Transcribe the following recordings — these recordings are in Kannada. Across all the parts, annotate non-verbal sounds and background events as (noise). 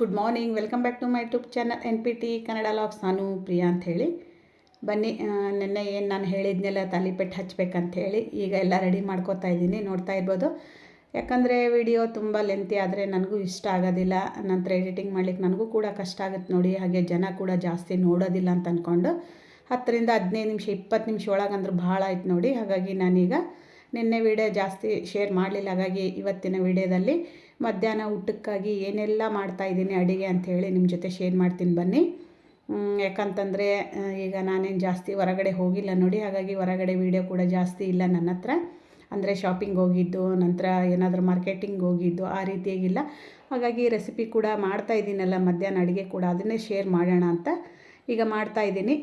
Good morning welcome back to my YouTube channel N P T Kannada vlogs ನಾನು ಪ್ರಿಯಾ ಅಂತ ಹೇಳಿ. ಬನ್ನಿ ನಿನ್ನೆ ನೆನ್ನೆ ಏನು ನಾನು ಹೇಳಿದ್ನೆಲ್ಲ, ತಾಲಿಪೆಟ್ಟು ಹಚ್ಬೇಕಂತ ಹೇಳಿ ಈಗ ಎಲ್ಲ ರೆಡಿ ಮಾಡ್ಕೋತಾ ಇದ್ದೀನಿ, ನೋಡ್ತಾ ಇರ್ಬೋದು. ಯಾಕಂದರೆ ವಿಡಿಯೋ ತುಂಬ ಲೆಂತಿ ಆದರೆ ನನಗೂ ಇಷ್ಟ ಆಗೋದಿಲ್ಲ. ನಂತರ ಎಡಿಟಿಂಗ್ ಮಾಡ್ಲಿಕ್ಕೆ ನನಗೂ ಕೂಡ ಕಷ್ಟ ಆಗುತ್ತೆ ನೋಡಿ, ಹಾಗೆ ಜನ ಕೂಡ ಜಾಸ್ತಿ ನೋಡೋದಿಲ್ಲ ಅಂತ ಅಂದ್ಕೊಂಡು ಹತ್ತರಿಂದ ಹದಿನೈದು ನಿಮಿಷ, ಇಪ್ಪತ್ತು ನಿಮಿಷ ಒಳಗಂದ್ರೆ ಭಾಳ ಆಯ್ತು ನೋಡಿ. ಹಾಗಾಗಿ ನಾನೀಗ ನಿನ್ನೆ ವಿಡಿಯೋ ಜಾಸ್ತಿ ಶೇರ್ ಮಾಡಲಿಲ್ಲ. ಹಾಗಾಗಿ ಇವತ್ತಿನ ವಿಡಿಯೋದಲ್ಲಿ ಮಧ್ಯಾಹ್ನ ಊಟಕ್ಕಾಗಿ ಏನೆಲ್ಲ ಮಾಡ್ತಾಯಿದ್ದೀನಿ ಅಡುಗೆ ಅಂಥೇಳಿ ನಿಮ್ಮ ಜೊತೆ ಶೇರ್ ಮಾಡ್ತೀನಿ ಬನ್ನಿ. ಯಾಕಂತಂದರೆ ಈಗ ನಾನೇನು ಜಾಸ್ತಿ ಹೊರಗಡೆ ಹೋಗಿಲ್ಲ ನೋಡಿ, ಹಾಗಾಗಿ ಹೊರಗಡೆ ವೀಡಿಯೋ ಕೂಡ ಜಾಸ್ತಿ ಇಲ್ಲ ನನ್ನ ಹತ್ರ. ಅಂದರೆ ಶಾಪಿಂಗ್ ಹೋಗಿದ್ದು, ನಂತರ ಏನಾದರೂ ಮಾರ್ಕೆಟಿಂಗ್ ಹೋಗಿದ್ದು, ಆ ರೀತಿಯಾಗಿಲ್ಲ ಹಾಗಾಗಿ ರೆಸಿಪಿ ಕೂಡ ಮಾಡ್ತಾ ಇದ್ದೀನಲ್ಲ, ಮಧ್ಯಾಹ್ನ ಅಡುಗೆ ಕೂಡ ಅದನ್ನೇ ಶೇರ್ ಮಾಡೋಣ ಅಂತ ಈಗ ಮಾಡ್ತಾ ಇದ್ದೀನಿ.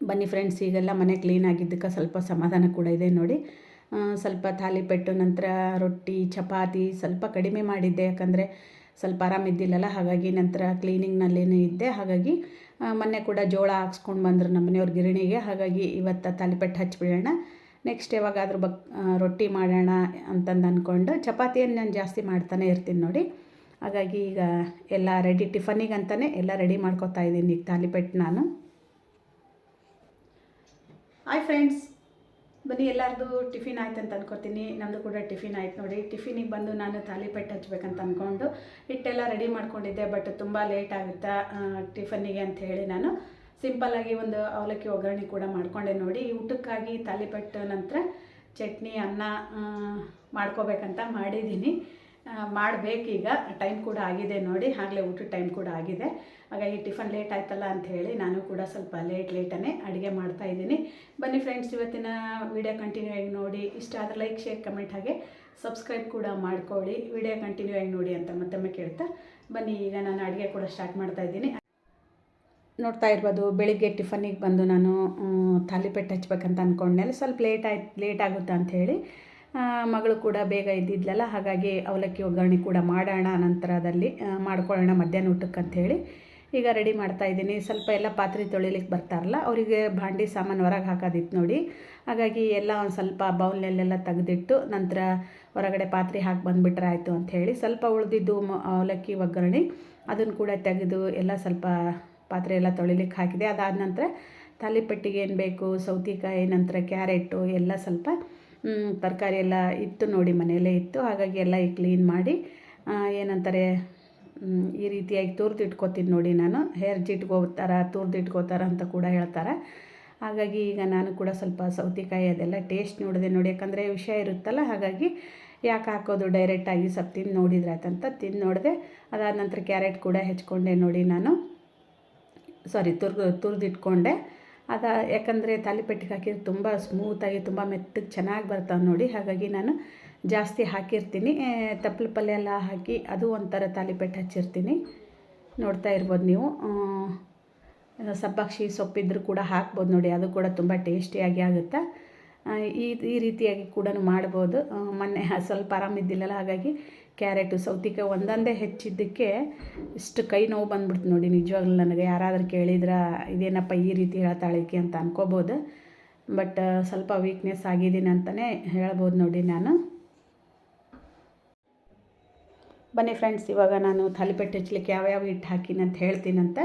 ಬನ್ನಿ ಫ್ರೆಂಡ್ಸ್ ಈಗೆಲ್ಲ ಮನೆ ಕ್ಲೀನ್ ಆಗಿದ್ದಕ್ಕೆ ಸ್ವಲ್ಪ ಸಮಾಧಾನ ಕೂಡ ಇದೆ ನೋಡಿ. ಸ್ವಲ್ಪ ತಾಲಿಪೆಟ್ಟು ನಂತರ ರೊಟ್ಟಿ, ಚಪಾತಿ ಸ್ವಲ್ಪ ಕಡಿಮೆ ಮಾಡಿದ್ದೆ. ಯಾಕಂದರೆ ಸ್ವಲ್ಪ ಆರಾಮಿದ್ದಿಲ್ಲಲ್ಲ ಹಾಗಾಗಿ ನಂತರ ಕ್ಲೀನಿಂಗ್ನಲ್ಲೇನೇ ಇದ್ದೆ. ಹಾಗಾಗಿ ಮೊನ್ನೆ ಕೂಡ ಜೋಳ ಹಾಕ್ಸ್ಕೊಂಡು ಬಂದರು ನಮ್ಮ ಮನೆಯವ್ರ ಗಿರಣಿಗೆ. ಹಾಗಾಗಿ ಇವತ್ತು ತಾಲಿಪೆಟ್ಟು ಹಚ್ಬಿಡೋಣ. ನೆಕ್ಸ್ಟ್ ಯಾವಾಗಾದರೂ ಬಕ್ ರೊಟ್ಟಿ ಮಾಡೋಣ ಅಂತಂದು ಅಂದ್ಕೊಂಡು ಚಪಾತಿಯನ್ನು ನಾನು ಜಾಸ್ತಿ ಮಾಡ್ತಾನೆ ಇರ್ತೀನಿ ನೋಡಿ. ಹಾಗಾಗಿ ಈಗ ಎಲ್ಲ ರೆಡಿ, ಟಿಫನಿಗೆ ಅಂತಲೇ ಎಲ್ಲ ರೆಡಿ ಮಾಡ್ಕೋತಾ ಇದ್ದೀನಿ ಈಗ ತಾಲಿಪೆಟ್ಟು ನಾನು. ಹಾಯ್ ಫ್ರೆಂಡ್ಸ್ ಬನ್ನಿ, ಎಲ್ಲರದು ಟಿಫಿನ್ ಆಯ್ತು ಅಂತ ಅನ್ಕೋತೀನಿ ನಮ್ಮದು ಕೂಡ ಟಿಫಿನ್ ಆಯ್ತು ನೋಡಿ. ಟಿಫಿನಿಗೆ ಬಂದು ನಾನು ತಾಲಿಪೆಟ್ಟು ಹಚ್ಬೇಕಂತ ಅಂದ್ಕೊಂಡು ಹಿಟ್ಟೆಲ್ಲ ರೆಡಿ ಮಾಡ್ಕೊಂಡಿದ್ದೆ, ಬಟ್ ತುಂಬ ಲೇಟ್ ಆಗುತ್ತಾ ಟಿಫನ್ನಿಗೆ ಅಂತ ಹೇಳಿ ನಾನು. ಸಿಂಪಲ್ಲಾಗಿ ಒಂದು ಅವಲಕ್ಕಿ ಒಗ್ಗರಣೆ ಕೂಡ ಮಾಡ್ಕೊಂಡೆ ನೋಡಿ. ಊಟಕ್ಕಾಗಿ ತಾಲಿಪೆಟ್ಟು ನಂತರ ಚಟ್ನಿ, ಅನ್ನ ಮಾಡ್ಕೋಬೇಕಂತ ಮಾಡಿದ್ದೀನಿ. ಮಾಡಬೇಕೀಗ. ಟೈಮ್ ಕೂಡ ಆಗಿದೆ ನೋಡಿ. ಆಗಲೇ ಊಟದ ಟೈಮ್ ಕೂಡ ಆಗಿದೆ. ಹಾಗಾಗಿ ಟಿಫನ್ ಲೇಟ್ ಆಯ್ತಲ್ಲ ಅಂತ ಹೇಳಿ ನಾನು ಕೂಡ ಸ್ವಲ್ಪ ಲೇಟ್ ಲೇಟನೆ ಅಡುಗೆ ಮಾಡ್ತಾ ಇದ್ದೀನಿ. ಬನ್ನಿ ಫ್ರೆಂಡ್ಸ್ ಇವತ್ತಿನ ವಿಡಿಯೋ ಕಂಟಿನ್ಯೂ ಆಗಿ ನೋಡಿ. ಇಷ್ಟ ಆದರೆ ಲೈಕ್ ಶೇರ್ ಕಮೆಂಟ್ ಹಾಗೆ ಸಬ್ಸ್ಕ್ರೈಬ್ ಕೂಡ ಮಾಡ್ಕೊಳ್ಳಿ. ವಿಡಿಯೋ ಕಂಟಿನ್ಯೂ ಆಗಿ ನೋಡಿ ಅಂತ ಮತ್ತೊಮ್ಮೆ ಕೇಳ್ತಾ ಬನ್ನಿ. ಈಗ ನಾನು ಅಡುಗೆ ಕೂಡ ಸ್ಟಾರ್ಟ್ ಮಾಡ್ತಾ ಇದ್ದೀನಿ. ನೋಡ್ತಾ ಇರ್ಬೋದು, ಬೆಳಿಗ್ಗೆ ಟಿಫನಿಗೆ ಬಂದು ನಾನು ತಾಲಿಪೆಟ್ಟು ಹಚ್ಬೇಕಂತ ಅಂದ್ಕೊಂಡ್ಮೇಲೆ ಸ್ವಲ್ಪ ಲೇಟ್ ಆಯ್ತು ಲೇಟ್ ಆಗುತ್ತೆ ಅಂಥೇಳಿ ಮಗಳು ಕೂಡ ಬೇಗ ಇದ್ದಿದ್ಲಲ್ಲ ಹಾಗಾಗಿ ಅವಲಕ್ಕಿ ಒಗ್ಗರಣೆ ಕೂಡ ಮಾಡೋಣ, ನಂತರದಲ್ಲಿ ಮಾಡ್ಕೊಳ್ಳೋಣ ಮಧ್ಯಾಹ್ನ ಊಟಕ್ಕೆ ಅಂಥೇಳಿ ಈಗ ರೆಡಿ ಮಾಡ್ತಾ ಇದ್ದೀನಿ. ಸ್ವಲ್ಪ ಎಲ್ಲ ಪಾತ್ರೆ ತೊಳಿಲಿಕ್ಕೆ ಬರ್ತಾರಲ್ಲ, ಅವರಿಗೆ ಭಾಂಡಿ ಸಾಮಾನು ಹೊರಗೆ ಹಾಕೋದಿತ್ತು ನೋಡಿ. ಹಾಗಾಗಿ ಎಲ್ಲ ಒಂದು ಸ್ವಲ್ಪ ಬೌಲ್ನಲ್ಲೆಲ್ಲ ತೆಗೆದಿಟ್ಟು ನಂತರ ಹೊರಗಡೆ ಪಾತ್ರೆ ಹಾಕಿ ಬಂದುಬಿಟ್ರೆ ಆಯಿತು ಅಂಥೇಳಿ ಸ್ವಲ್ಪ ಉಳಿದಿದ್ದು ಅವಲಕ್ಕಿ ಒಗ್ಗರಣೆ, ಅದನ್ನು ಕೂಡ ತೆಗೆದು ಎಲ್ಲ ಸ್ವಲ್ಪ ಪಾತ್ರೆ ಎಲ್ಲ ತೊಳಿಲಿಕ್ಕೆ ಹಾಕಿದೆ. ಅದಾದ ನಂತರ ತಾಲಿಪಟ್ಟಿಗೆ ಏನು ಬೇಕು, ಸೌತೆಕಾಯಿ, ನಂತರ ಕ್ಯಾರೆಟು, ಎಲ್ಲ ಸ್ವಲ್ಪ ತರಕಾರಿ ಎಲ್ಲ ಇತ್ತು ನೋಡಿ ಮನೆಯಲ್ಲೇ ಇತ್ತು. ಹಾಗಾಗಿ ಎಲ್ಲ ಈ ಕ್ಲೀನ್ ಮಾಡಿ ಏನಂತಾರೆ ಈ ರೀತಿಯಾಗಿ ತುರ್ದು ಇಟ್ಕೋತೀನಿ ನೋಡಿ ನಾನು. ಹೇರ್ ಜಿಟ್ಕೋತಾರ ತುರ್ದು ಇಟ್ಕೋತಾರ ಅಂತ ಕೂಡ ಹೇಳ್ತಾರೆ. ಹಾಗಾಗಿ ಈಗ ನಾನು ಕೂಡ ಸ್ವಲ್ಪ ಸೌತೆಕಾಯಿ ಅದೆಲ್ಲ ಟೇಸ್ಟ್ ನೋಡಿದೆ ನೋಡಿ. ಯಾಕಂದರೆ ವಿಷಯ ಇರುತ್ತಲ್ಲ, ಹಾಗಾಗಿ ಯಾಕೆ ಹಾಕೋದು ಡೈರೆಕ್ಟಾಗಿ ಸ್ವಲ್ಪ ತಿಂದು ನೋಡಿದ್ರೆ ಆಯ್ತಂತ ತಿಂದು ನೋಡಿದೆ. ಅದಾದ ನಂತರ ಕ್ಯಾರೆಟ್ ಕೂಡ ಹೆಚ್ಕೊಂಡೆ ನೋಡಿ ನಾನು. ಸಾರಿ ತುರ್ದು, ತುರಿದಿಟ್ಕೊಂಡೆ. ಅದ ಯಾಕಂದರೆ ತಾಲಿಪೆಟ್ಟಿಗೆ ಹಾಕಿದ್ರೆ ತುಂಬ ಸ್ಮೂತಾಗಿ ತುಂಬ ಮೆತ್ತಗೆ ಚೆನ್ನಾಗಿ ಬರ್ತಾವೆ ನೋಡಿ. ಹಾಗಾಗಿ ನಾನು ಜಾಸ್ತಿ ಹಾಕಿರ್ತೀನಿ. ತಪ್ಪಲು ಪಲ್ಯ ಎಲ್ಲ ಹಾಕಿ ಅದು ಒಂಥರ ತಾಲಿಪೆಟ್ಟು ಹಚ್ಚಿರ್ತೀನಿ. ನೋಡ್ತಾ ಇರ್ಬೋದು ನೀವು. ಸಬ್ಬಾಕ್ಷಿ ಸೊಪ್ಪಿದ್ರೂ ಕೂಡ ಹಾಕ್ಬೋದು ನೋಡಿ. ಅದು ಕೂಡ ತುಂಬ ಟೇಸ್ಟಿಯಾಗಿ ಆಗುತ್ತೆ? ಈ ಈ ರೀತಿಯಾಗಿ ಕೂಡ ಮಾಡ್ಬೋದು. ಮೊನ್ನೆ ಸ್ವಲ್ಪ ಆರಾಮಿದ್ದಿಲ್ಲಲ್ಲ, ಹಾಗಾಗಿ ಕ್ಯಾರೆಟು ಸೌತಿಕಾಯಿ ಒಂದೊಂದೇ ಹೆಚ್ಚಿದ್ದಕ್ಕೆ ಇಷ್ಟು ಕೈ ನೋವು ಬಂದ್ಬಿಡ್ತು ನೋಡಿ. ನಿಜವಾಗ್ಲೂ ನನಗೆ ಯಾರಾದರೂ ಕೇಳಿದ್ರೆ, ಇದೇನಪ್ಪ ಈ ರೀತಿ ಹೇಳ್ತಾಳಿಕೆ ಅಂತ ಅನ್ಕೋಬೋದು. ಬಟ್ ಸ್ವಲ್ಪ ವೀಕ್ನೆಸ್ ಆಗಿದ್ದೀನಿ ಅಂತಲೇ ಹೇಳ್ಬೋದು ನೋಡಿ ನಾನು. ಬನ್ನಿ ಫ್ರೆಂಡ್ಸ್, ಇವಾಗ ನಾನು ತಾಲಿಪೆಟ್ಟು ಹಚ್ಚಲಿಕ್ಕೆ ಯಾವ್ಯಾವ ಹಿಟ್ಟು ಹಾಕಿನಿ ಅಂತ ಹೇಳ್ತೀನಂತ.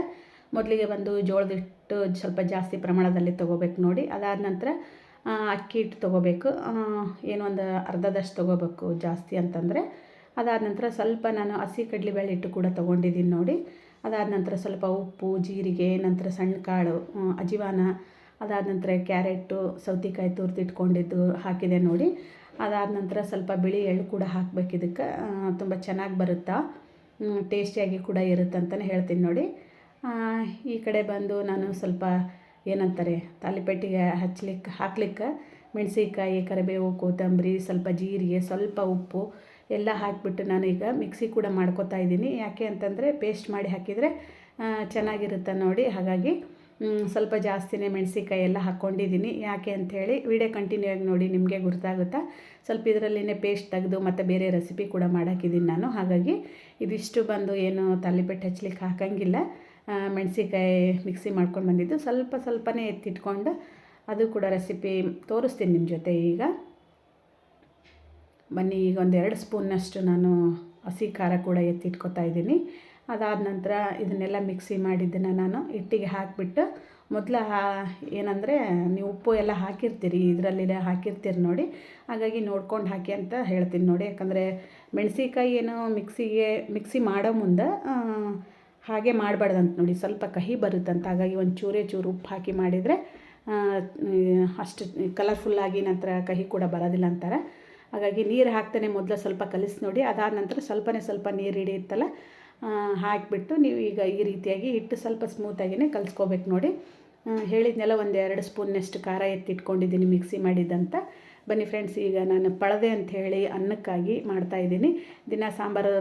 ಮೊದಲಿಗೆ ಬಂದು ಜೋಳದ ಹಿಟ್ಟು ಸ್ವಲ್ಪ ಜಾಸ್ತಿ ಪ್ರಮಾಣದಲ್ಲಿ ತೊಗೋಬೇಕು ನೋಡಿ. ಅದಾದ ನಂತರ ಅಕ್ಕಿ ಹಿಟ್ಟು ತೊಗೋಬೇಕು. ಏನೊಂದು ಏನೋ ಒಂದು ಅರ್ಧದಷ್ಟು ತೊಗೋಬೇಕು ಜಾಸ್ತಿ ಅಂತಂದರೆ. ಅದಾದ ನಂತರ ಸ್ವಲ್ಪ ನಾನು ಹಸಿ ಕಡಲೆಬೇಳೆ ಹಿಟ್ಟು ಕೂಡ ತೊಗೊಂಡಿದ್ದೀನಿ ನೋಡಿ. ಅದಾದ ನಂತರ ಸ್ವಲ್ಪ ಉಪ್ಪು, ಜೀರಿಗೆ, ನಂತರ ಸಣ್ಣ ಕಾಳು ಅಜಿವಾನ ಅದಾದ ನಂತರ ಕ್ಯಾರೆಟು ಸೌತೆಕಾಯಿ ತುರ್ದಿಟ್ಕೊಂಡಿದ್ದು ಹಾಕಿದೆ ನೋಡಿ. ಅದಾದ ನಂತರ ಸ್ವಲ್ಪ ಬಿಳಿ ಎಳ್ಳು ಕೂಡ ಹಾಕ್ಬೇಕು ಇದಕ್ಕೆ. ತುಂಬ ಚೆನ್ನಾಗಿ ಬರುತ್ತಾ? ಟೇಸ್ಟಿಯಾಗಿ ಕೂಡ ಇರುತ್ತೆ ಅಂತಲೇ ಹೇಳ್ತೀನಿ ನೋಡಿ. ಈ ಕಡೆ ಬಂದು ನಾನು ಸ್ವಲ್ಪ ಏನಂತಾರೆ, ತಾಲಿಪೆಟ್ಟಿಗೆ ಹಚ್ಲಿಕ್ಕೆ ಹಾಕ್ಲಿಕ್ಕೆ ಮೆಣಸಿನ್ಕಾಯಿ, ಕರಿಬೇವು, ಕೊತ್ತಂಬರಿ, ಸ್ವಲ್ಪ ಜೀರಿಗೆ, ಸ್ವಲ್ಪ ಉಪ್ಪು ಎಲ್ಲ ಹಾಕಿಬಿಟ್ಟು ನಾನು ಈಗ ಮಿಕ್ಸಿ ಕೂಡ ಮಾಡ್ಕೊತಾ ಇದ್ದೀನಿ. ಯಾಕೆ ಅಂತಂದರೆ ಪೇಸ್ಟ್ ಮಾಡಿ ಹಾಕಿದರೆ ಚೆನ್ನಾಗಿರುತ್ತೆ ನೋಡಿ. ಹಾಗಾಗಿ ಸ್ವಲ್ಪ ಜಾಸ್ತಿನೇ ಮೆಣಸಿಕಾಯಿ ಎಲ್ಲ ಹಾಕ್ಕೊಂಡಿದ್ದೀನಿ ಯಾಕೆ ಅಂಥೇಳಿ ವಿಡಿಯೋ ಕಂಟಿನ್ಯೂ ಆಗಿ ನೋಡಿ, ನಿಮಗೆ ಗೊತ್ತಾಗುತ್ತಾ ಸ್ವಲ್ಪ ಇದರಲ್ಲಿನೇ ಪೇಸ್ಟ್ ತೆಗೆದು ಮತ್ತು ಬೇರೆ ರೆಸಿಪಿ ಕೂಡ ಮಾಡಾಕಿದ್ದೀನಿ ನಾನು. ಹಾಗಾಗಿ, ಇದಿಷ್ಟು ಬಂದು ಏನು ತಾಲಿಪೆಟ್ಟು ಹಚ್ಲಿಕ್ಕೆ ಹಾಕಂಗಿಲ್ಲ. ಮೆಣಸಿಕಾಯಿ ಮಿಕ್ಸಿ ಮಾಡ್ಕೊಂಡು ಬಂದಿದ್ದು. ಸ್ವಲ್ಪ ಸ್ವಲ್ಪನೇ ಎತ್ತಿಟ್ಕೊಂಡು ಅದು ಕೂಡ ರೆಸಿಪಿ ತೋರಿಸ್ತೀನಿ ನಿಮ್ಮ ಜೊತೆ ಈಗ. ಬನ್ನಿ, ಈಗ ಒಂದು ಎರಡು ಸ್ಪೂನ್ನಷ್ಟು ನಾನು ಹಸಿ ಖಾರ ಕೂಡ ಎತ್ತಿಟ್ಕೊತಾ ಇದ್ದೀನಿ. ಅದಾದ ನಂತರ ಇದನ್ನೆಲ್ಲ ಮಿಕ್ಸಿ ಮಾಡಿದ್ದನ್ನು ನಾನು ಹಿಟ್ಟಿಗೆ ಹಾಕಿಬಿಟ್ಟು, ಮೊದಲು ಏನಂದರೆ ನೀವು ಉಪ್ಪು ಎಲ್ಲ ಹಾಕಿರ್ತೀರಿ ಇದರಲ್ಲಿ ಹಾಕಿರ್ತೀರಿ ನೋಡಿ. ಹಾಗಾಗಿ ನೋಡ್ಕೊಂಡು ಹಾಕಿ ಅಂತ ಹೇಳ್ತೀನಿ ನೋಡಿ. ಯಾಕಂದರೆ ಮೆಣಸಿಕಾಯಿ ಏನು ಮಿಕ್ಸಿಗೆ, ಮಿಕ್ಸಿ ಮಾಡೋ ಮುಂದೆ ಹಾಗೆ ಮಾಡಬಾರ್ದಂತ ನೋಡಿ. ಸ್ವಲ್ಪ ಕಹಿ ಬರುತ್ತಂತ, ಹಾಗಾಗಿ ಒಂದು ಚೂರೇ ಚೂರು ಉಪ್ಪು ಹಾಕಿ ಮಾಡಿದರೆ ಅಷ್ಟು ಕಲರ್ಫುಲ್ಲಾಗಿ ನಂತರ ಕಹಿ ಕೂಡ ಬರೋದಿಲ್ಲ ಅಂತಾರೆ. ಹಾಗಾಗಿ ನೀರು ಹಾಕ್ತಾನೆ ಮೊದಲು ಸ್ವಲ್ಪ ಕಲಿಸಿ ನೋಡಿ, ಅದಾದ ನಂತರ ಸ್ವಲ್ಪನೇ ಸ್ವಲ್ಪ ನೀರು ಹಿಡಿಯುತ್ತಲ್ಲ ಹಾಕಿಬಿಟ್ಟು ನೀವು ಈಗ ಈ ರೀತಿಯಾಗಿ ಹಿಟ್ಟು ಸ್ವಲ್ಪ ಸ್ಮೂತಾಗಿಯೇ ಕಲಿಸ್ಕೋಬೇಕು ನೋಡಿ. ಹೇಳಿದ್ನೆಲ್ಲ ಒಂದು ಎರಡು ಸ್ಪೂನ್ನಷ್ಟು ಖಾರ ಎತ್ತಿಟ್ಕೊಂಡಿದ್ದೀನಿ ಮಿಕ್ಸಿ ಮಾಡಿದ್ದಂತ ಬನ್ನಿ ಫ್ರೆಂಡ್ಸ್ ಈಗ ನಾನು ಪಳದೆ ಅಂತ ಹೇಳಿ ಅನ್ನಕ್ಕಾಗಿ ಮಾಡ್ತಾಯಿದ್ದೀನಿ ದಿನ ಸಾಂಬಾರು,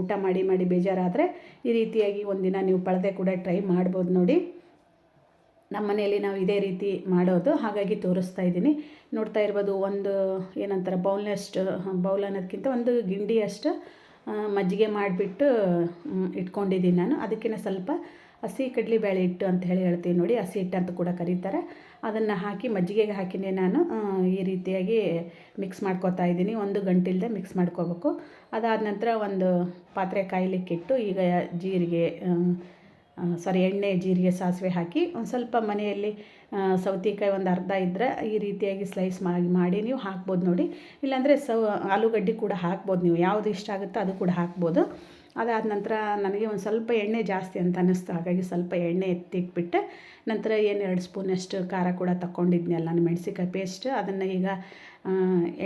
ಊಟ ಮಾಡಿ ಮಾಡಿ ಬೇಜಾರಾದರೆ ಈ ರೀತಿಯಾಗಿ ಒಂದಿನ ನೀವು ಪಳದೆ ಕೂಡ ಟ್ರೈ ಮಾಡ್ಬೋದು ನೋಡಿ. ನಮ್ಮ ಮನೆಯಲ್ಲಿ ನಾವು ಇದೇ ರೀತಿ ಮಾಡೋದು ಹಾಗಾಗಿ ತೋರಿಸ್ತಾ ಇದ್ದೀನಿ. ನೋಡ್ತಾ ಇರ್ಬೋದು ಒಂದು ಏನಂತಾರೆ ಬೌಲ್ನಷ್ಟು ಬೌಲ್ ಅನ್ನೋದಕ್ಕಿಂತ ಒಂದು ಗಿಂಡಿಯಷ್ಟು ಮಜ್ಜಿಗೆ ಮಾಡಿಬಿಟ್ಟು ಇಟ್ಕೊಂಡಿದ್ದೀನಿ ನಾನು. ಅದಕ್ಕಿಂತ ಸ್ವಲ್ಪ ಹಸಿ ಕಡಲೆಬೇಳೆ ಹಿಟ್ಟು ಅಂತ ಹೇಳಿ ಹೇಳ್ತೀನಿ ನೋಡಿ, ಹಸಿ ಹಿಟ್ಟು ಅಂತ ಕೂಡ ಕರೀತಾರೆ. ಅದನ್ನು ಹಾಕಿ, ಮಜ್ಜಿಗೆಗೆ ಹಾಕಿನೇ ನಾನು ಈ ರೀತಿಯಾಗಿ ಮಿಕ್ಸ್ ಮಾಡ್ಕೊತಾ ಇದ್ದೀನಿ. ಒಂದು ಗಂಟಿಲ್ದೆ ಮಿಕ್ಸ್ ಮಾಡ್ಕೋಬೇಕು. ಅದಾದ ನಂತರ ಒಂದು ಪಾತ್ರೆ ಕಾಯಲಿಕ್ಕಿಟ್ಟು ಈಗ ಜೀರಿಗೆ ಸಾರಿ, ಎಣ್ಣೆ, ಜೀರಿಗೆ, ಸಾಸಿವೆ ಹಾಕಿ ಒಂದು ಸ್ವಲ್ಪ ಮನೆಯಲ್ಲಿ ಸೌತೆಕಾಯಿ ಒಂದು ಅರ್ಧ ಇದ್ದರೆ ಈ ರೀತಿಯಾಗಿ ಸ್ಲೈಸ್ ಮಾಡಿ ಮಾಡಿ ನೀವು ಹಾಕ್ಬೋದು ನೋಡಿ. ಇಲ್ಲಾಂದರೆ ಸೌ, ಆಲೂಗಡ್ಡೆ ಕೂಡ ಹಾಕ್ಬೋದು ನೀವು. ಯಾವುದು ಇಷ್ಟ ಆಗುತ್ತೋ ಅದು ಕೂಡ ಹಾಕ್ಬೋದು. ಅದಾದ ನಂತರ ನನಗೆ ಒಂದು ಸ್ವಲ್ಪ ಎಣ್ಣೆ ಜಾಸ್ತಿ ಅಂತ ಅನ್ನಿಸ್ತು. ಹಾಗಾಗಿ ಸ್ವಲ್ಪ ಎಣ್ಣೆ ಎತ್ತಿಟ್ಬಿಟ್ಟು ನಂತರ ಏನು ಎರಡು ಸ್ಪೂನಷ್ಟು ಖಾರ ಕೂಡ ತಗೊಂಡಿದ್ನಲ್ಲ ನಾನು ಮೆಣಸಿಕಾಯಿ ಪೇಸ್ಟ್ ಅದನ್ನು ಈಗ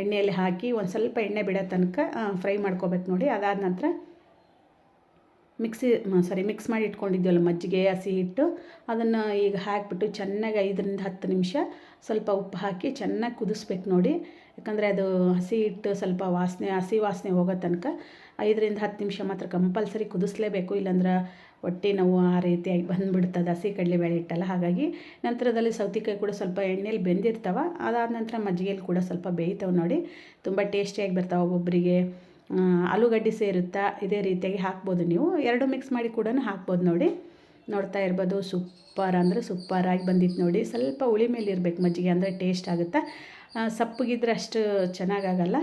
ಎಣ್ಣೆಯಲ್ಲಿ ಹಾಕಿ ಒಂದು ಸ್ವಲ್ಪ ಎಣ್ಣೆ ಬಿಡೋ ತನಕ ಫ್ರೈ ಮಾಡ್ಕೋಬೇಕು ನೋಡಿ. ಅದಾದ ನಂತರ ಮಿಕ್ಸಿ ಸಾರಿ ಮಿಕ್ಸ್ ಮಾಡಿ ಇಟ್ಕೊಂಡಿದ್ವಲ್ಲ, ಮಜ್ಜಿಗೆ, ಹಸಿ ಹಿಟ್ಟು, ಅದನ್ನು ಈಗ ಹಾಕಿಬಿಟ್ಟು ಚೆನ್ನಾಗಿ ಐದರಿಂದ ಹತ್ತು ನಿಮಿಷ ಸ್ವಲ್ಪ ಉಪ್ಪು ಹಾಕಿ ಚೆನ್ನಾಗಿ ಕುದಿಸ್ಬೇಕು ನೋಡಿ. ಯಾಕಂದರೆ ಅದು ಹಸಿ ಹಿಟ್ಟು ಸ್ವಲ್ಪ ವಾಸನೆ, ಹಸಿ ವಾಸನೆ ಹೋಗೋ ತನಕ ಐದರಿಂದ ಹತ್ತು ನಿಮಿಷ ಮಾತ್ರ ಕಂಪಲ್ಸರಿ ಕುದಿಸ್ಲೇಬೇಕು. ಇಲ್ಲಾಂದ್ರೆ ಹೊಟ್ಟೆ ನೋವು ಆ ರೀತಿಯಾಗಿ ಬಂದುಬಿಡ್ತದೆ, ಹಸಿ ಕಡಲೆಬೇಳೆ ಹಿಟ್ಟಲ್ಲ. ಹಾಗಾಗಿ ನಂತರದಲ್ಲಿ ಸೌತೆಕಾಯಿ ಕೂಡ ಸ್ವಲ್ಪ ಎಣ್ಣೆಲಿ ಬೆಂದಿರ್ತಾವ. ಅದಾದ ನಂತರ ಮಜ್ಜಿಗೆಯಲ್ಲಿ ಕೂಡ ಸ್ವಲ್ಪ ಬೇಯ್ತವೆ ನೋಡಿ. ತುಂಬ ಟೇಸ್ಟಿಯಾಗಿ ಬರ್ತಾವೆ ಒಬ್ಬೊಬ್ಬರಿಗೆ ಆಲೂಗಡ್ಡೆ ಸೇರುತ್ತಾ ಇದೇ ರೀತಿಯಾಗಿ ಹಾಕ್ಬೋದು ನೀವು. ಎರಡು ಮಿಕ್ಸ್ ಮಾಡಿ ಕೂಡ ಹಾಕ್ಬೋದು ನೋಡಿ. ನೋಡ್ತಾ ಇರ್ಬೋದು, ಸೂಪರ್ ಅಂದರೆ ಸೂಪರಾಗಿ ಬಂದಿತ್ತು ನೋಡಿ. ಸ್ವಲ್ಪ ಹುಳಿ ಮೇಲೆ ಇರಬೇಕು ಮಜ್ಜಿಗೆ, ಅಂದರೆ ಟೇಸ್ಟ್ ಆಗುತ್ತೆ? ಸಪ್ಪಗಿದ್ರೆ ಅಷ್ಟು ಚೆನ್ನಾಗಾಗಲ್ಲ.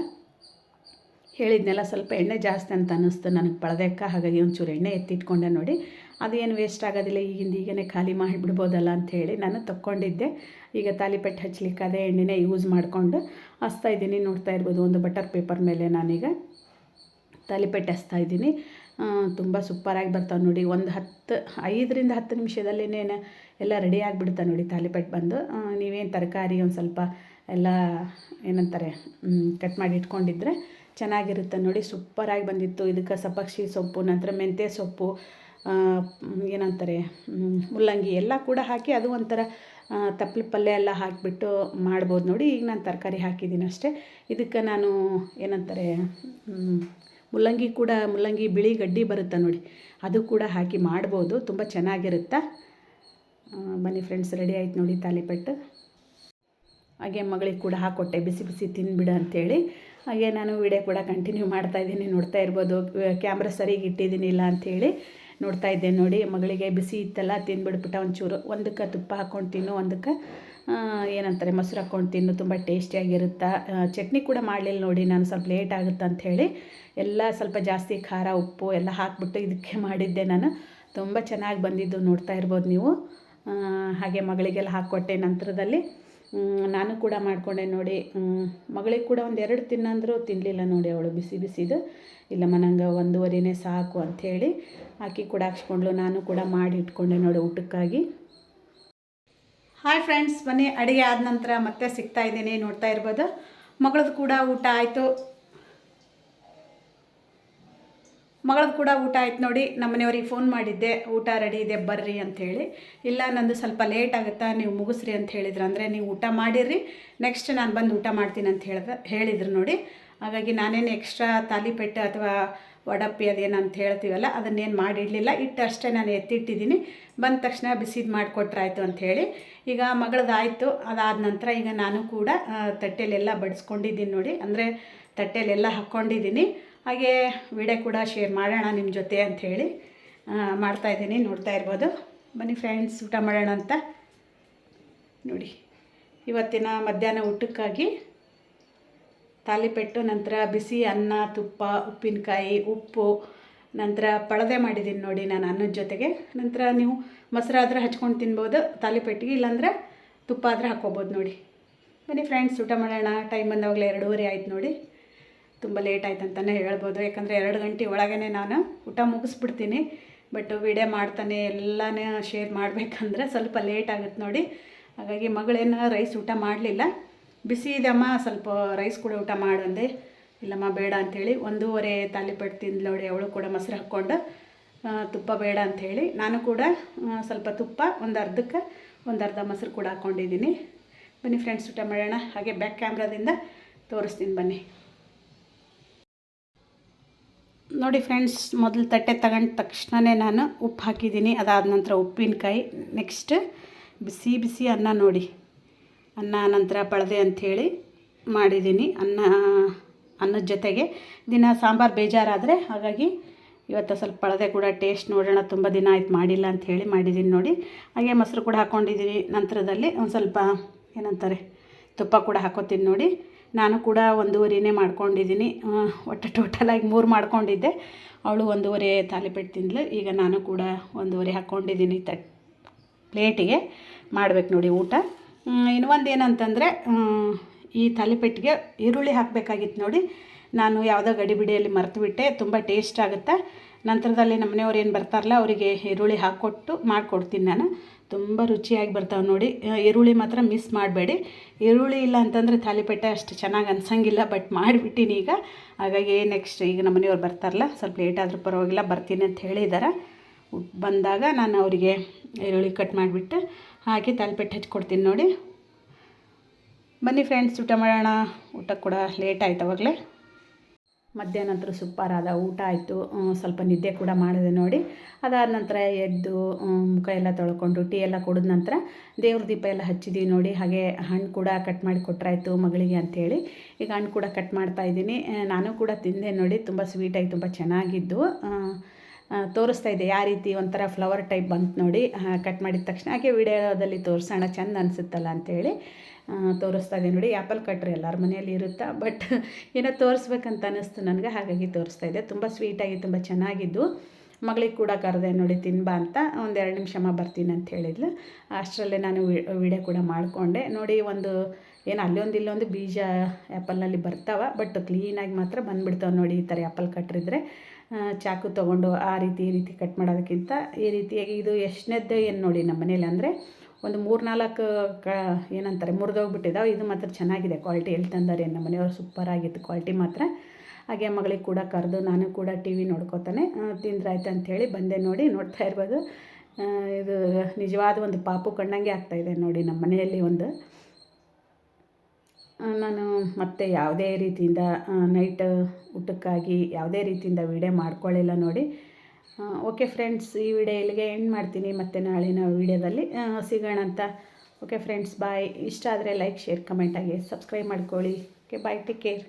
ಹೇಳಿದ್ನೆಲ್ಲ, ಸ್ವಲ್ಪ ಎಣ್ಣೆ ಜಾಸ್ತಿ ಅಂತ ಅನ್ನಿಸ್ತು ನನಗೆ ಪಳದೆಕ್ಕ ಹಾಗಾಗಿ ಒಂಚೂರು ಎಣ್ಣೆ ಎತ್ತಿಟ್ಕೊಂಡೆ ನೋಡಿ. ಅದೇನು ವೇಸ್ಟ್ ಆಗೋದಿಲ್ಲ, ಈಗಿಂದ ಈಗನೇ ಖಾಲಿ ಮಾಡಿಬಿಡ್ಬೋದಲ್ಲ ಅಂಥೇಳಿ ನಾನು ತಕ್ಕೊಂಡಿದ್ದೆ. ಈಗ ತಾಲಿಪೆಟ್ಟು ಹಚ್ಚಲಿಕ್ಕೆ ಅದೇ ಎಣ್ಣೆನೇ ಯೂಸ್ ಮಾಡಿಕೊಂಡು ಹಚ್ತಾ ಇದ್ದೀನಿ. ನೋಡ್ತಾ ಇರ್ಬೋದು, ಒಂದು ಬಟರ್ ಪೇಪರ್ ಮೇಲೆ ನಾನೀಗ. ತಾಲಿಪೆಟ್ಟು ಹಚ್ತಾ ಇದ್ದೀನಿ. ತುಂಬ ಸೂಪರಾಗಿ ಬರ್ತಾವೆ ನೋಡಿ. ಒಂದು ಹತ್ತು, ಐದರಿಂದ ಹತ್ತು ನಿಮಿಷದಲ್ಲೇ ಎಲ್ಲ ರೆಡಿ ಆಗಿಬಿಡ್ತಾವೆ ನೋಡಿ ತಾಲಿಪೆಟ್ಟು ಬಂದು. ನೀವೇನು ತರಕಾರಿ ಒಂದು ಸ್ವಲ್ಪ ಎಲ್ಲ ಏನಂತಾರೆ ಕಟ್ ಮಾಡಿ ಇಟ್ಕೊಂಡಿದ್ರೆ ಚೆನ್ನಾಗಿರುತ್ತೆ ನೋಡಿ. ಸೂಪರಾಗಿ ಬಂದಿತ್ತು. ಇದಕ್ಕೆ ಸಪಕ್ಷಿ ಸೊಪ್ಪು, ನಂತರ ಮೆಂತ್ಯ ಸೊಪ್ಪು ಏನಂತಾರೆ ಮುಲ್ಲಂಗಿ ಎಲ್ಲ ಕೂಡ ಹಾಕಿ ಅದು ಒಂಥರ ತಪ್ಪಲು ಪಲ್ಯ ಎಲ್ಲ ಹಾಕಿಬಿಟ್ಟು ಮಾಡ್ಬೋದು ನೋಡಿ. ಈಗ ನಾನು ತರಕಾರಿ ಹಾಕಿದ್ದೀನಿ ಅಷ್ಟೇ ಇದಕ್ಕೆ ನಾನು ಏನಂತಾರೆ ಮುಲ್ಲಂಗಿ ಕೂಡ ಮುಲ್ಲಂಗಿ ಬಿಳಿ ಗಡ್ಡಿ ಬರುತ್ತೆ ನೋಡಿ, ಅದು ಕೂಡ ಹಾಕಿ ಮಾಡ್ಬೋದು, ತುಂಬ ಚೆನ್ನಾಗಿರುತ್ತೆ? ಬನ್ನಿ ಫ್ರೆಂಡ್ಸ್ ರೆಡಿ ಆಯ್ತು ನೋಡಿ ತಾಲಿಪೆಟ್ಟು. ಹಾಗೆ ಮಗಳಿಗೆ ಕೂಡ ಹಾಕ್ಕೊಟ್ಟೆ ಬಿಸಿ ಬಿಸಿ ತಿನ್ಬಿಡು ಅಂಥೇಳಿ ಹಾಗೆ ನಾನು ವಿಡಿಯೋ ಕೂಡ ಕಂಟಿನ್ಯೂ ಮಾಡ್ತಾ ಇದ್ದೀನಿ, ನೋಡ್ತಾ ಇರ್ಬೋದು ಕ್ಯಾಮ್ರಾ ಸರಿಗೆ ಇಟ್ಟಿದ್ದೀನಿ ಇಲ್ಲ ಅಂಥೇಳಿ ನೋಡ್ತಾ ಇದ್ದೆ ನೋಡಿ. ಮಗಳಿಗೆ ಬಿಸಿ ಇತ್ತಲ್ಲ, ತಿನ್ಬಿಡ್ಬಿಟ್ಟ ಒಂಚೂರು, ಒಂದಕ್ಕೆ ತುಪ್ಪ ಹಾಕ್ಕೊಂಡು ತಿನ್ನು, ಒಂದಕ್ಕೆ ಏನಂತಾರೆ, ಮೊಸರು ಹಾಕ್ಕೊಂಡು ತಿನ್ನು, ತುಂಬ ಟೇಸ್ಟಿಯಾಗಿರುತ್ತೆ ಚಟ್ನಿ ಕೂಡ ಮಾಡಲಿಲ್ಲ ನೋಡಿ, ನಾನು ಸ್ವಲ್ಪ ಲೇಟ್ ಆಗುತ್ತೆ ಅಂಥೇಳಿ ಎಲ್ಲ ಸ್ವಲ್ಪ ಜಾಸ್ತಿ ಖಾರ, ಉಪ್ಪು ಎಲ್ಲ ಹಾಕ್ಬಿಟ್ಟು ಇದಕ್ಕೆ (laughs) ಮಾಡಿದ್ದೆ ನಾನು. ತುಂಬ ಚೆನ್ನಾಗಿ ಬಂದಿದ್ದು ನೋಡ್ತಾ ಇರ್ಬೋದು ನೀವು. ಹಾಗೆ ಮಗಳಿಗೆಲ್ಲ ಹಾಕ್ಕೊಟ್ಟೆ ನಂತರದಲ್ಲಿ. ನಾನು ಕೂಡ ಮಾಡಿಕೊಂಡೆ ನೋಡಿ. ಮಗಳಿಗೆ ಕೂಡ ಒಂದು ಎರಡು ತಿನ್ನಂದರೂ ತಿನ್ನಲಿಲ್ಲ ನೋಡಿ ಅವಳು, ಬಿಸಿ ಬಿಸಿದು. ಇಲ್ಲಮ್ಮ, ನಂಗೆ ಒಂದೂವರೆನೇ ಸಾಕು ಅಂಥೇಳಿ ಹಾಕಿ ಕೂಡ ಹಾಕ್ಸ್ಕೊಂಡ್ಳು. ನಾನು ಕೂಡ ಮಾಡಿ ಇಟ್ಕೊಂಡೆ ನೋಡಿ ಊಟಕ್ಕಾಗಿ. ಹಾಯ್ ಫ್ರೆಂಡ್ಸ್ ಬನ್ನಿ ಅಡುಗೆ ಆದ ನಂತರ ಮತ್ತೆ ಸಿಗ್ತಾ ಇದ್ದೀನಿ, ನೋಡ್ತಾ ಇರ್ಬೋದು. ಮಗಳದ್ದು ಕೂಡ ಊಟ ಆಯಿತು. ಮಗಳದ್ದು ಕೂಡ ಊಟ ಆಯ್ತು ನೋಡಿ, ನಮ್ಮ ಮನೆಯವ್ರಿಗೆ ಫೋನ್ ಮಾಡಿದ್ದೆ, ಊಟ ರೆಡಿ ಇದೆ, ಬರ್ರಿ ಅಂಥೇಳಿ. ಇಲ್ಲ, ನಂದು ಸ್ವಲ್ಪ ಲೇಟ್ ಆಗುತ್ತಾ, ನೀವು ಮುಗಿಸ್ರಿ ಅಂತ ಹೇಳಿದ್ರು. ಅಂದರೆ ನೀವು ಊಟ ಮಾಡಿರಿ ನೆಕ್ಸ್ಟ್ ನಾನು ಬಂದು ಊಟ ಮಾಡ್ತೀನಿ ಅಂತ ಹೇಳ್ದೆ ಹೇಳಿದ್ರು ನೋಡಿ. ಹಾಗಾಗಿ ನಾನೇನು ಎಕ್ಸ್ಟ್ರಾ ತಾಲಿಪೆಟ್ಟು ಅಥವಾ ವಡಪ್ಪಿ ಅದೇನು ಅಂತ ಹೇಳ್ತೀವಲ್ಲ, ಅದನ್ನೇನು ಮಾಡಿಡಲಿಲ್ಲ, ಇಟ್ಟು ಅಷ್ಟೇ ನಾನು ಎತ್ತಿಟ್ಟಿದ್ದೀನಿ. ಬಂದ ತಕ್ಷಣ ಬಿಸಿದು ಮಾಡಿಕೊಟ್ರಾಯ್ತು ಅಂಥೇಳಿ ಈಗ ಮಗಳದಾಯಿತು, ಅದಾದ ನಂತರ ಈಗ ನಾನು ಕೂಡ ತಟ್ಟೆಲೆಲ್ಲ ಬಡಿಸ್ಕೊಂಡಿದ್ದೀನಿ ನೋಡಿ. ಅಂದರೆ ತಟ್ಟೆಲೆಲ್ಲ ಹಾಕ್ಕೊಂಡಿದ್ದೀನಿ ಹಾಗೆ ವಿಡಿಯೋ ಕೂಡ ಶೇರ್ ಮಾಡೋಣ ನಿಮ್ಮ ಜೊತೆ ಅಂಥೇಳಿ ಮಾಡ್ತಾಯಿದ್ದೀನಿ ನೋಡ್ತಾ ಇರ್ಬೋದು. ಬನ್ನಿ ಫ್ರೆಂಡ್ಸ್, ಊಟ ಮಾಡೋಣ ಅಂತ. ನೋಡಿ, ಇವತ್ತಿನ ಮಧ್ಯಾಹ್ನ ಊಟಕ್ಕಾಗಿ ತಾಲಿಪೆಟ್ಟು, ನಂತರ ಬಿಸಿ ಅನ್ನ, ತುಪ್ಪ, ಉಪ್ಪಿನಕಾಯಿ, ಉಪ್ಪು, ನಂತರ ಪಳದೆ ಮಾಡಿದ್ದೀನಿ ನೋಡಿ ನಾನು ಅನ್ನದ ಜೊತೆಗೆ. ನಂತರ ನೀವು ಮೊಸರಾದ್ರೆ ಹಚ್ಕೊಂಡು ತಿನ್ಬೋದು, ತಾಲಿಪೆಟ್ಟಿಗೆ, ಇಲ್ಲಾಂದರೆ ತುಪ್ಪ ಆದರೆ ಹಾಕ್ಕೋಬೋದು ನೋಡಿ. ಬನ್ನಿ ಫ್ರೆಂಡ್ಸ್ ಊಟ ಮಾಡೋಣ. ಟೈಮ್ ಬಂದಾಗಲೇ ಎರಡೂವರೆ ಆಯ್ತು ನೋಡಿ. ತುಂಬ ಲೇಟ್ ಆಯ್ತು ಅಂತಲೇ ಹೇಳ್ಬೋದು. ಯಾಕಂದರೆ ಎರಡು ಗಂಟೆ ಒಳಗೇ ನಾನು ಊಟ ಮುಗಿಸ್ಬಿಡ್ತೀನಿ. ಬಟ್ ವಿಡಿಯೋ ಮಾಡ್ತಾನೆ, ಎಲ್ಲನೇ ಶೇರ್ ಮಾಡಬೇಕಂದ್ರೆ ಸ್ವಲ್ಪ ಲೇಟ್ ಆಗುತ್ತೆ ನೋಡಿ. ಹಾಗಾಗಿ ಮಗಳೇನು ರೈಸ್ ಊಟ ಮಾಡಲಿಲ್ಲ. ಬಿಸಿ ಇದಮ್ಮ ಸ್ವಲ್ಪ ರೈಸ್ ಕೂಡ ಊಟ ಮಾಡಂದೆ ಇಲ್ಲಮ್ಮ, ಬೇಡ ಅಂಥೇಳಿ ಒಂದೂವರೆ ತಾಲಿಪಟ್ಟು ತಿಂದು ನೋಡಿ, ಅವಳು ಕೂಡ ಮೊಸರು ಹಾಕ್ಕೊಂಡು ತುಪ್ಪ ಬೇಡ ಅಂಥೇಳಿ. ನಾನು ಕೂಡ ಸ್ವಲ್ಪ ತುಪ್ಪ, ಒಂದು ಅರ್ಧಕ್ಕೆ, ಒಂದು ಅರ್ಧ ಮೊಸರು ಕೂಡ ಹಾಕ್ಕೊಂಡಿದ್ದೀನಿ ಬನ್ನಿ ಫ್ರೆಂಡ್ಸ್ ಊಟ ಮಾಡೋಣ. ಹಾಗೆ ಬ್ಯಾಕ್ ಕ್ಯಾಮ್ರಾದಿಂದ ತೋರಿಸ್ತೀನಿ ಬನ್ನಿ. ನೋಡಿ ಫ್ರೆಂಡ್ಸ್ ಮೊದಲು ತಟ್ಟೆ ತಗೊಂಡ ತಕ್ಷಣವೇ ನಾನು ಉಪ್ಪು ಹಾಕಿದ್ದೀನಿ. ಅದಾದ ನಂತರ ಉಪ್ಪಿನಕಾಯಿ. ನೆಕ್ಸ್ಟ್ ಬಿಸಿ ಬಿಸಿ ಅನ್ನ ನೋಡಿ. ಅನ್ನ ನಂತರ ಪಳದೆ ಅಂಥೇಳಿ ಮಾಡಿದ್ದೀನಿ. ಅನ್ನ, ಅನ್ನದ ಜೊತೆಗೆ ದಿನ ಸಾಂಬಾರು ಬೇಜಾರಾದರೆ ಹಾಗಾಗಿ ಇವತ್ತು ಸ್ವಲ್ಪ ಪಳದೆ ಕೂಡ ಟೇಸ್ಟ್ ನೋಡೋಣ, ತುಂಬ ದಿನ ಆಯ್ತು ಮಾಡಿಲ್ಲ ಅಂತ ಹೇಳಿ ಮಾಡಿದ್ದೀನಿ ನೋಡಿ. ಹಾಗೆ ಮೊಸರು ಕೂಡ ಹಾಕ್ಕೊಂಡಿದ್ದೀನಿ. ನಂತರದಲ್ಲಿ ಒಂದು ಸ್ವಲ್ಪ ಏನಂತಾರೆ, ತುಪ್ಪ ಕೂಡ ಹಾಕೋತೀನಿ ನೋಡಿ. ನಾನು ಕೂಡ ಒಂದೂವರೆನೇ ಮಾಡ್ಕೊಂಡಿದ್ದೀನಿ. ಒಟ್ಟು ಟೋಟಲಾಗಿ ಮೂರು ಮಾಡ್ಕೊಂಡಿದ್ದೆ. ಅವಳು ಒಂದೂವರೆ ತಾಲಿಪೆಟ್ಟು ತಿಂದ್ಳು ಈಗ ನಾನು ಕೂಡ ಒಂದೂವರೆ ಹಾಕ್ಕೊಂಡಿದ್ದೀನಿ ತಟ್, ಪ್ಲೇಟಿಗೆ. ಮಾಡ್ಬೇಕು ನೋಡಿ ಊಟ. ಹ್ಮ್, ಇನ್ನು ಒಂದು ಏನಂತಂದರೆ ಈ ತಾಲಿಪೆಟ್ಟಿಗೆ ಈರುಳ್ಳಿ ಹಾಕಬೇಕಾಗಿತ್ತು ನೋಡಿ. ನಾನು ಯಾವುದೋ ಗಡಿಬಿಡಿಯಲ್ಲಿ ಮರೆತುಬಿಟ್ಟೆ ತುಂಬ ಟೇಸ್ಟ್ ಆಗುತ್ತೆ. ನಂತರದಲ್ಲಿ ನಮ್ಮ ಮನೆಯವ್ರು ಏನು ಬರ್ತಾರಲ್ಲ ಅವರಿಗೆ ಈರುಳ್ಳಿ ಹಾಕ್ಕೊಟ್ಟು ಮಾಡಿಕೊಡ್ತೀನಿ ನಾನು. ತುಂಬ ರುಚಿಯಾಗಿ ಬರ್ತಾವೆ ನೋಡಿ. ಈರುಳ್ಳಿ ಮಾತ್ರ ಮಿಸ್ ಮಾಡಬೇಡಿ. ಈರುಳ್ಳಿ ಇಲ್ಲ ಅಂತಂದರೆ ತಾಲಿಪೆಟ್ಟೆ ಅಷ್ಟು ಚೆನ್ನಾಗಿ ಅನ್ಸಂಗಿಲ್ಲ ಬಟ್ ಮಾಡಿಬಿಟ್ಟಿನಿ ಈಗ. ಹಾಗಾಗಿ ನೆಕ್ಸ್ಟ್ ಈಗ ನಮ್ಮ ಮನೆಯವ್ರು ಬರ್ತಾರಲ್ಲ ಸ್ವಲ್ಪ ಲೇಟ್ ಆದರೂ ಪರವಾಗಿಲ್ಲ ಬರ್ತೀನಿ ಅಂತ ಹೇಳಿದ್ದಾರೆ ಬಂದಾಗ ನಾನು ಅವರಿಗೆ ಈರುಳ್ಳಿ ಕಟ್ ಮಾಡಿಬಿಟ್ಟು ಹಾಕಿ ತಾಲ್ಪೆಟ್ಟು ಹಚ್ಕೊಡ್ತೀನಿ ನೋಡಿ. ಬನ್ನಿ ಫ್ರೆಂಡ್ಸ್ ಊಟ ಮಾಡೋಣ. ಊಟ ಕೂಡ ಲೇಟ್ ಆಯ್ತು ಅವಾಗಲೇ. ಮಧ್ಯಾಹ್ನ ನಂತರ ಸೂಪರ್ ಆದ ಊಟ ಆಯಿತು. ಸ್ವಲ್ಪ ನಿದ್ದೆ ಕೂಡ ಮಾಡಿದೆ ನೋಡಿ. ಅದಾದ ನಂತರ ಎದ್ದು ಮುಖ ಎಲ್ಲ ತೊಳ್ಕೊಂಡು ಟೀ ಎಲ್ಲ ಕುಡಿದ ನಂತರ ದೇವ್ರ ದೀಪ ಎಲ್ಲ ಹಚ್ಚಿದ್ದೀವಿ ನೋಡಿ. ಹಾಗೆ ಹಣ್ಣು ಕೂಡ ಕಟ್ ಮಾಡಿ ಕೊಟ್ಟರಾಯ್ತು ಮಗಳಿಗೆ ಅಂಥೇಳಿ ಈಗ ಹಣ್ಣು ಕೂಡ ಕಟ್ ಮಾಡ್ತಾಯಿದ್ದೀನಿ ನಾನು ಕೂಡ ತಿಂದೆ ನೋಡಿ. ತುಂಬ ಸ್ವೀಟಾಗಿ ತುಂಬ ಚೆನ್ನಾಗಿದ್ದು. ತೋರಿಸ್ತಾ ಇದೆ, ಯಾವ ರೀತಿ ಒಂಥರ ಫ್ಲವರ್ ಟೈಪ್ ಬಂತು ನೋಡಿ ಕಟ್ ಮಾಡಿದ ತಕ್ಷಣ. ಹಾಗೆ ವಿಡಿಯೋದಲ್ಲಿ ತೋರಿಸೋಣ, ಚೆಂದ ಅನಿಸುತ್ತಲ್ಲ ಅಂಥೇಳಿ ತೋರಿಸ್ತಾ ಇದೆ ನೋಡಿ ಆ್ಯಪಲ್ ಕಟ್ರಿ ಎಲ್ಲರ ಮನೆಯಲ್ಲಿ ಇರುತ್ತಾ? ಬಟ್ ಏನೋ ತೋರಿಸ್ಬೇಕಂತ ಅನ್ನಿಸ್ತು ನನಗೆ, ಹಾಗಾಗಿ ತೋರಿಸ್ತಾ ಇದೆ. ತುಂಬ ಸ್ವೀಟಾಗಿ ತುಂಬ ಚೆನ್ನಾಗಿದ್ದು. ಮಗಳಿಗೆ ಕೂಡ ಕರೆದೆ ನೋಡಿ, ತಿನ್ಬಾ ಅಂತ ಒಂದು ಎರಡು ನಿಮಿಷಮ್ಮ ಬರ್ತೀನಿ ಅಂತ ಹೇಳಿದ್ಲು. ಅಷ್ಟರಲ್ಲೇ ನಾನು ವಿಡಿಯೋ ಕೂಡ ಮಾಡಿಕೊಂಡೆ. ನೋಡಿ, ಒಂದು ಏನು ಅಲ್ಲೊಂದು ಇಲ್ಲೊಂದು ಬೀಜ ಆ್ಯಪಲ್ನಲ್ಲಿ ಬರ್ತಾವೆ ಬಟ್ ಕ್ಲೀನಾಗಿ ಮಾತ್ರ ಬಂದುಬಿಡ್ತಾವೆ ನೋಡಿ ಈ ಥರ ಆ್ಯಪಲ್ ಕಟ್ಟಿದ್ರೆ ಚಾಕು ತೊಗೊಂಡು ಆ ರೀತಿ, ಈ ರೀತಿ ಕಟ್ ಮಾಡೋದಕ್ಕಿಂತ ಈ ರೀತಿಯಾಗಿ ಇದು ಎಷ್ಟನೇದ್ದು ಏನು ನೋಡಿ ನಮ್ಮ ಮನೇಲಿ ಅಂದರೆ ಒಂದು ಮೂರು ನಾಲ್ಕು ಕ, ಏನಂತಾರೆ ಮುರಿದೋಗ್ಬಿಟ್ಟಿದ್ದಾವೆ ಇದು ಮಾತ್ರ ಚೆನ್ನಾಗಿದೆ ಕ್ವಾಲಿಟಿ ಎಲ್ಲಿ ತಂದಾರೆ ನಮ್ಮ ಮನೆಯವರು ಸೂಪರ್ ಆಗಿತ್ತು ಕ್ವಾಲಿಟಿ ಮಾತ್ರ. ಹಾಗೆ ಮಗಳಿಗೆ ಕೂಡ ಕರೆದು ನಾನು ಕೂಡ ಟಿ ವಿ ನೋಡ್ಕೋತಾನೆ. ತಿಂದ್ರಾಯ್ತು ಅಂಥೇಳಿ ಬಂದೆ ನೋಡಿ, ನೋಡ್ತಾ ಇರ್ಬೋದು. ಇದು ನಿಜವಾದ ಒಂದು ಪಾಪು ಕಣ್ಣಂಗೆ ಆಗ್ತಾಯಿದೆ ನೋಡಿ ನಮ್ಮ ಮನೆಯಲ್ಲಿ ಒಂದು. ನಾನು ಮತ್ತೆ ಯಾವುದೇ ರೀತಿಯಿಂದ ನೈಟ್ ಊಟಕ್ಕಾಗಿ ಯಾವುದೇ ರೀತಿಯಿಂದ ವೀಡಿಯೋ ಮಾಡ್ಕೊಳ್ಳಿಲ್ಲ ನೋಡಿ. ಓಕೆ ಫ್ರೆಂಡ್ಸ್ ಈ ವಿಡಿಯೋ ಇಲ್ಲಿಗೆ ಎಂಡ್ ಮಾಡ್ತೀನಿ. ಮತ್ತು ನಾಳಿನ ವಿಡಿಯೋದಲ್ಲಿ ಆ, ಸಿಗೋಣ ಅಂತ. ಓಕೆ ಫ್ರೆಂಡ್ಸ್ ಬಾಯ್ ಇಷ್ಟ ಆದರೆ ಲೈಕ್ ಶೇರ್ ಕಮೆಂಟಾಗಿ ಸಬ್ಸ್ಕ್ರೈಬ್ ಮಾಡ್ಕೊಳ್ಳಿ. Okay bye take care